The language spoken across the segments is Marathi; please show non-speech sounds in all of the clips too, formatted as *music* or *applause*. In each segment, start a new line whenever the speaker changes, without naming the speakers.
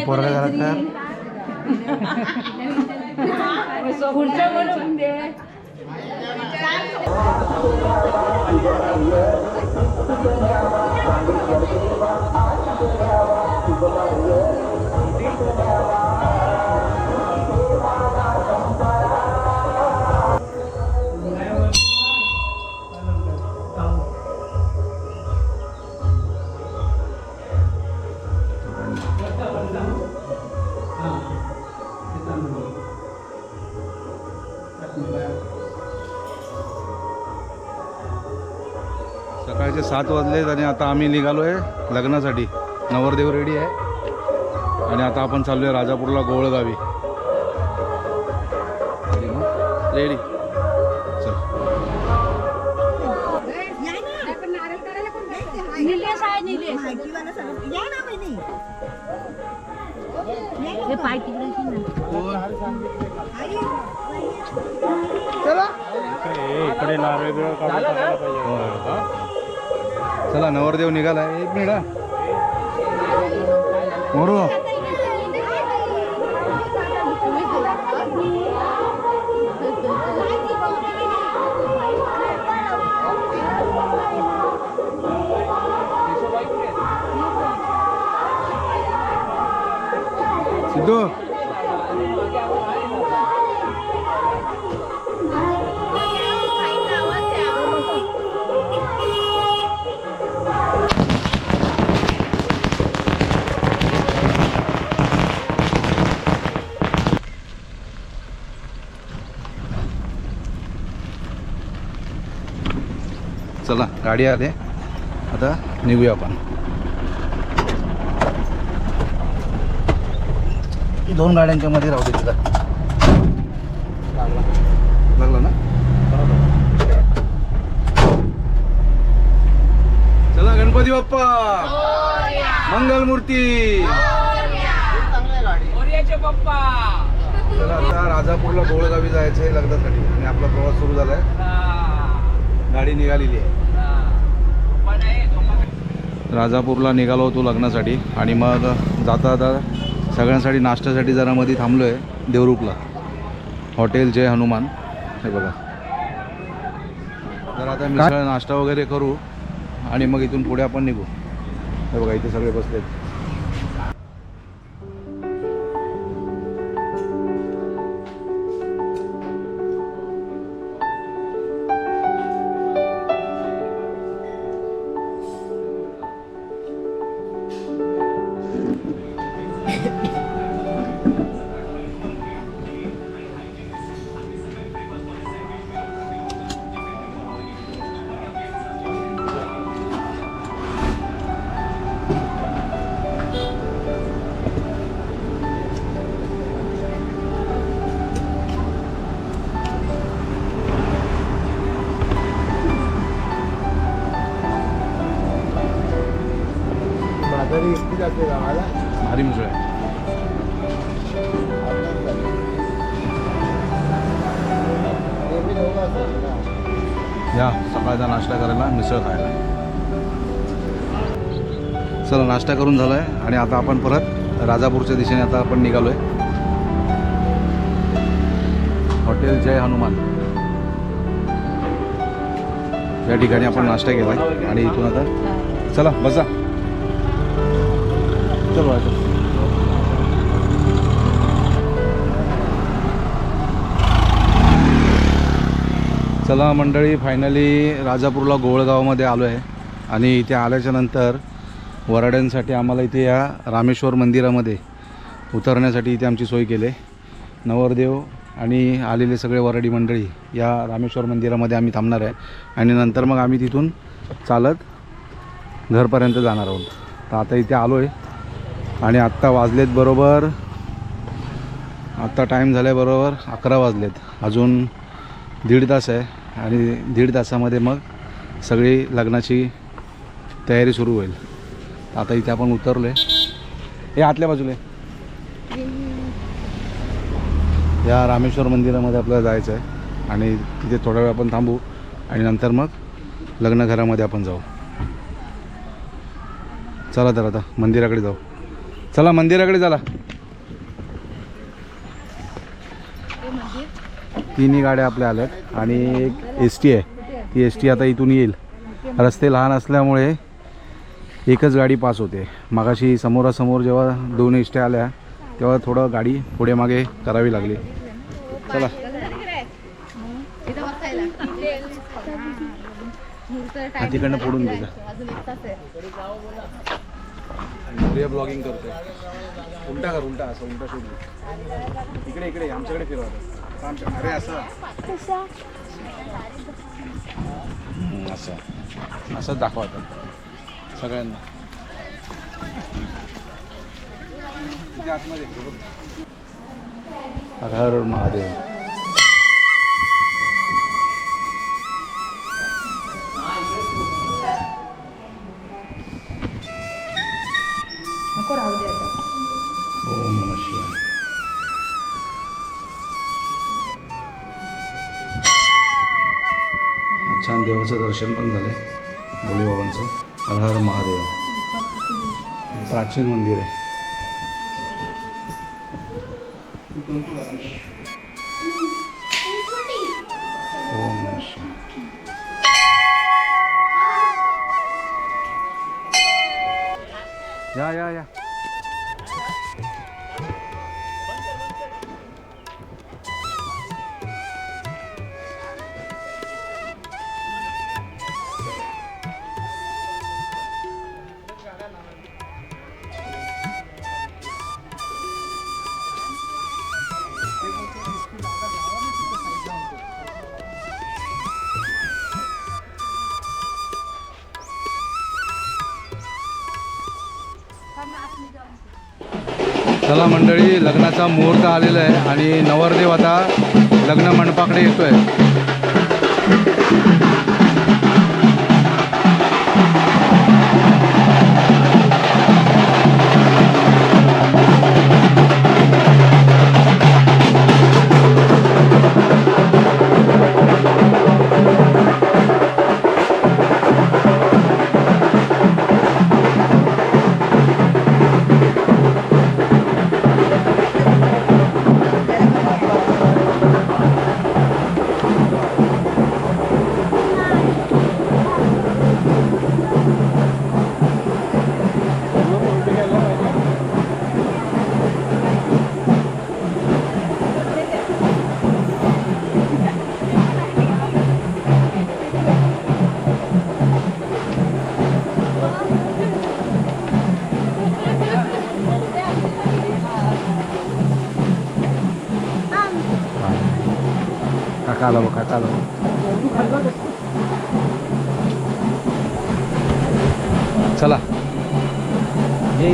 पोरगा
नाही
घरात
तरी. पुढचं बोलून दे
सकाळचे सात वाजलेत आणि आता आम्ही निघालो आहे लग्नासाठी. नवरदेव रेडी आहे. आणि आता आपण चाललो आहे राजापूरला गोवळगावी रेडी चल.
या ना
निलेश आहे निलेश
चला नवरदेव निघाला. एक मिनिट हा. मोरू. सिद्धू. गाडी आले आता निघूया आपण दोन गाड्यांच्या मध्ये राहू दे तुला लागला ना चला गणपती बाप्पा मंगल मूर्ती चला आता राजापूरला गोळगावी जायचं आहे लग्नासाठी आणि आपला प्रवास सुरू झालाय. गाडी निघालेली आहे राजापूरला निघालो होतो लग्नासाठी आणि मग जाता जाता सगळ्यांसाठी नाश्त्यासाठी जरा मध्ये थांबलो आहे देवरुखला. हॉटेल जय हनुमान. हे बघा. तर आता मिसळ नाश्ता वगैरे करू आणि मग इथून पुढे आपण निघू. हे बघा इथे सगळे बसलेत. चला नाश्ता करून झाला आहे आणि आता आपण परत राजापूरच्या दिशेने आता आपण निघालो आहे हॉटेल जय हनुमान. या ठिकाणी आपण नाश्ता केला आहे आणि इथून आता चला बसा. चलो चला मंडळी फायनली राजापूरला गोळगावमध्ये आलो आहे आणि इथे आल्याच्यानंतर वराड्यांसाठी आम्हाला इथे या रामेश्वर मंदिरामध्ये उतरण्यासाठी इथे आमची सोय केली. आहे. नवरदेव आणि आलेले सगळे वराडी मंडळी या रामेश्वर मंदिरामध्ये आम्ही थांबणार आहे. आणि नंतर मग आम्ही तिथून चालत घरपर्यंत जाणार आहोत. तर आता इथे आलो आहे आणि आत्ता वाजलेत बरोबर आत्ता टाईम झाला बरोबर अकरा वाजलेत. अजून दीड तास आहे. आणि दीड तासामध्ये मग सगळी लग्नाची तयारी सुरू होईल. आता इथे आपण उतरलो आहे हे आतल्या बाजूला या रामेश्वर मंदिरामध्ये आपल्याला जायचं आहे आणि तिथे थोडा वेळ आपण थांबू. आणि नंतर मग लग्नघरामध्ये आपण जाऊ. चला तर आता मंदिराकडे जाऊ. चला मंदिराकडे चला. तिन्ही गाड्या आपल्या आल्यात. आणि एक एस टी आहे. ती एस टी आता इथून येईल. रस्ते लहान असल्यामुळे एकच गाडी पास होते. मागाशी समोरासमोर जेव्हा दोन एस टी आल्या तेव्हा थोडं गाडी पुढे मागे करावी लागली. चला. तिकडनं फोडून द्यायचा ब्लॉगिंग करतोय उलटा कर उलटा असं उलटा शोध. इकडे इकडे आमच्याकडे फिरवा. आमच्या अरे असं. असं. असंच दाखवा आता. सगळ्यांना. हर हर महादेव. छान देवाचं दर्शन पण झालं भोलेबाबांचं हर हर महादेव। प्राचीन मंदिर आहे. ओम या या या. चला मंडळी लग्नाचा मुहूर्त आलेला आहे आणि नवरदेव आता लग्न मंडपाकडे येतोय. आला बघ काका आला बघ. चला ये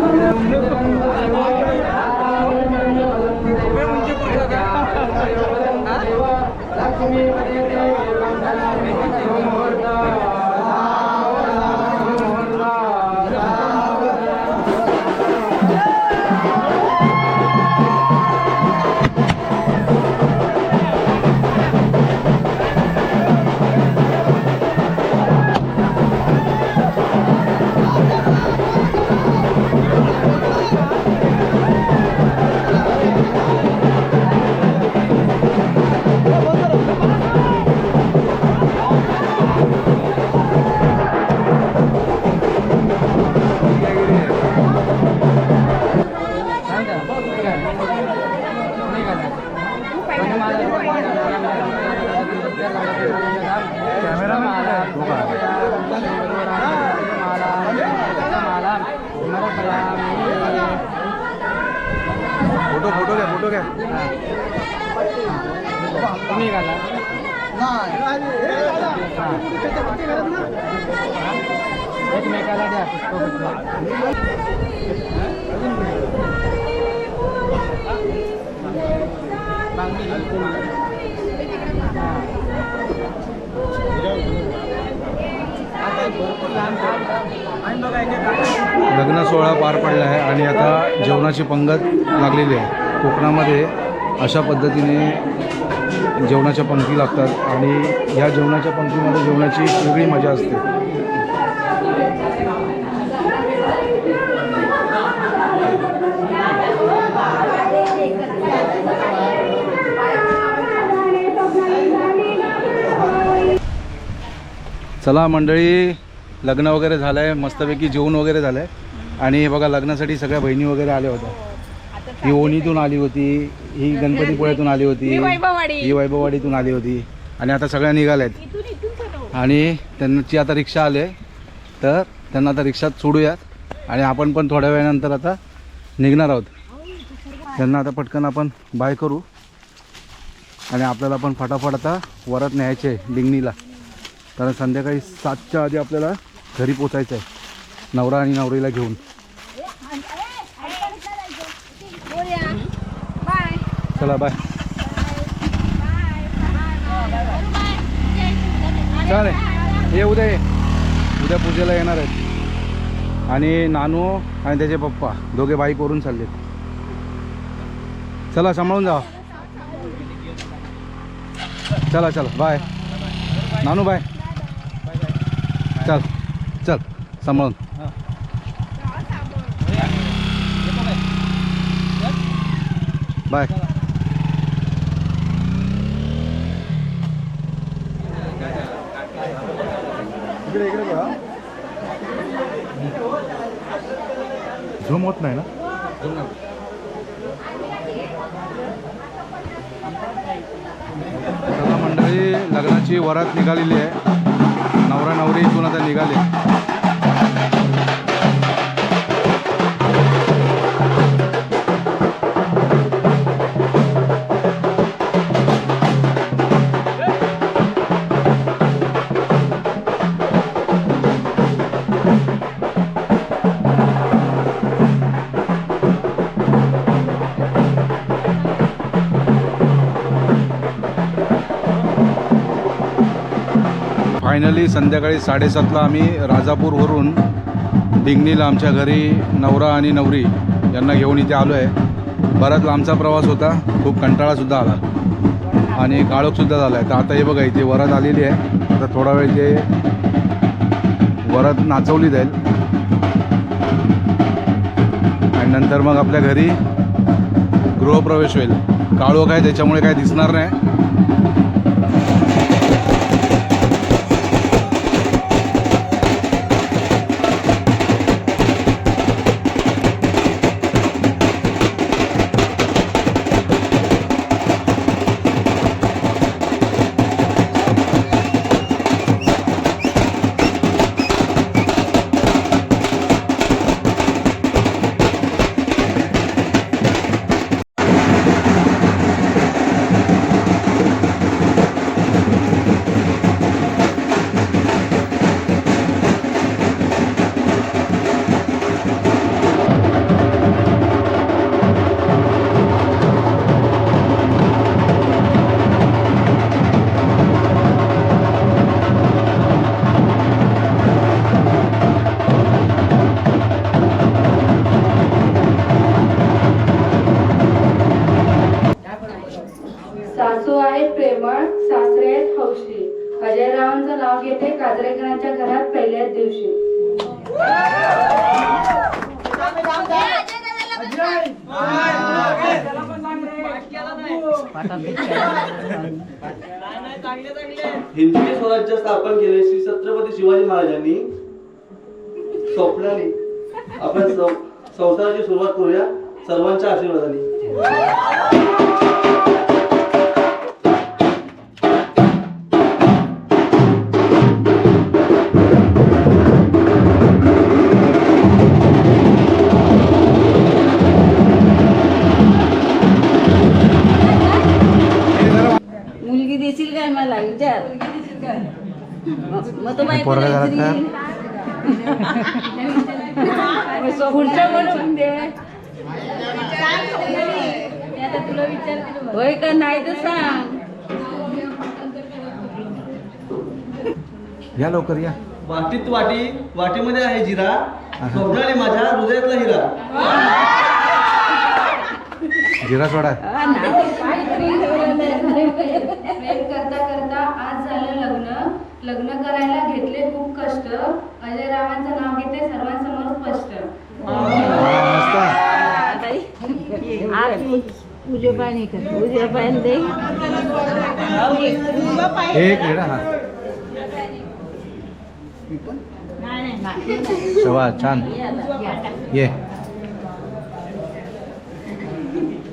Thank you.
एकमेकाला द्या
लग्न सोहळा पार पडला आहे आणि आता जेवणाची पंगत लागलेली आहे. कोकणामध्ये अशा पद्धतीने जेवणाच्या पंक्ती लागतात आणि या जेवणाच्या पंक्तीमध्ये जेवणाची वेगळी मजा असते. चला मंडळी लग्न वगैरे झालं आहे मस्तपैकी जेवण वगैरे झालं आहे आणि हे बघा लग्नासाठी सगळ्या बहिणी वगैरे आल्या होत्या. ही ओणीतून आली होती ही गणपतीपुळ्यातून आली होती ही वैभववाडीतून आली होती. आणि आता सगळ्या निघाल्यात. आणि त्यांची आता रिक्षा आले तर त्यांना आता रिक्षात सोडूयात. आणि आपण पण थोड्या वेळानंतर आता निघणार आहोत. त्यांना आता पटकन आपण बाय करू. आणि आपल्याला पण फटाफट आता वरात न्यायचे आहे डिंगणीला. कारण संध्याकाळी सातच्या आधी आपल्याला घरी पोचायचं आहे. नवरा आणि नवरीला घेऊन. चला बाय चालेल. ये उद्या ये. उद्या पूजेला येणार आहेत. आणि नानू आणि त्याचे पप्पा दोघे बाईक वरून चालले चला सांभाळून जा. चला चला बाय नानू बाय चल चल सांभाळून. बाय इकडे इकडे बघा. झूम होत नाही ना? मंडळी लग्नाची वरात निघालेली आहे. नवरा नवरी इथून आता आहे फायनली संध्याकाळी साडेसातला आम्ही राजापूरवरून डिंगणीला आमच्या घरी नवरा आणि नवरी यांना घेऊन इथे आलो आहे बराच लांबचा प्रवास होता खूप कंटाळासुद्धा आला. आणि काळोखसुद्धा झाला आहे तर आता हे बघा इथे वरात आलेली आहे. आता थोडा वेळ इथे वरात नाचवली जाईल. आणि नंतर मग आपल्या घरी गृहप्रवेश होईल. काळोख आहे त्याच्यामुळे काय दिसणार नाही.
सासरे अजयरावांचं नाव घेते काजरेकरांच्या घरात पहिल्याच दिवशी.
हिंदवी स्वराज्य स्थापन केले श्री छत्रपती शिवाजी महाराजांनी. स्वप्नाने. आपण संसाराची सुरुवात करूया सर्वांच्या आशीर्वादाने.
या लवकर या.
वाटीत वाटी वाटीमध्ये आहे जिरा. स्वप्नाने माझ्या हृदयातला हिरा.
जिरा सोडा.
नाही.
प्रेम करता करता आज झालं लग्न. लग्न करायला घेतले खूप कष्ट. अजयरावांचं नाव घेते सर्वांसमोर स्पष्ट.
मस्त.
आज पूजे पाणी कर. पूजे पाणी दे.
एक मिनिट हा. शवा छान ये।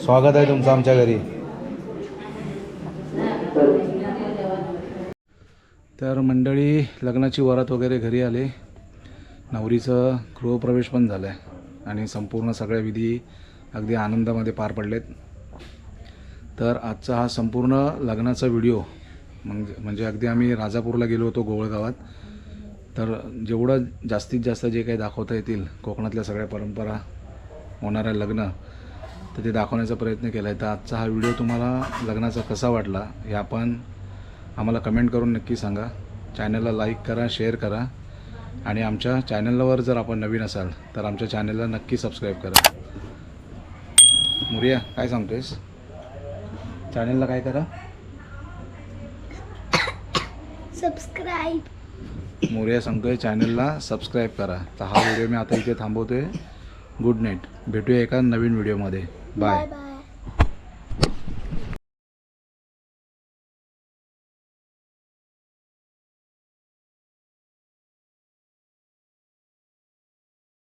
स्वागत आहे तुमचं आमच्या घरी। तर मंडळी लग्नाची वरात वगैरे घरी आले. नवरीचं गृहप्रवेश पण झालं आहे आणि संपूर्ण सगळ्या विधी अगदी आनंदामध्ये पार पडलेत. तर आजचा हा संपूर्ण लग्नाचा व्हिडिओ म्हणजे म्हणजे अगदी आम्ही राजापूरला गेलो होतो गोवळगावात. तर जेवढं जास्तीत जास्त जे काही दाखवता येतील कोकणातल्या सगळ्या परंपरा होणाऱ्या लग्न तर ते दाखवण्याचा प्रयत्न केला आहे. तर आजचा हा व्हिडिओ तुम्हाला लग्नाचा कसा वाटला हे आपण आम्हाला कमेंट करून नक्की सांगा. चॅनलला लाईक करा शेअर करा. आणि आमच्या चॅनलवर जर आपण नवीन असाल तर आमच्या चॅनलला नक्की सबस्क्राईब करा. मुरिया काय सांगतोयस? चॅनलला काय करा? *coughs*
सबस्क्राईब
मोर्या सांगतोय चॅनलला सबस्क्राईब करा. तर हा व्हिडिओ मी आता इथे थांबवतोय. गुड नाईट भेटूया एका नवीन व्हिडिओमध्ये बाय
बाय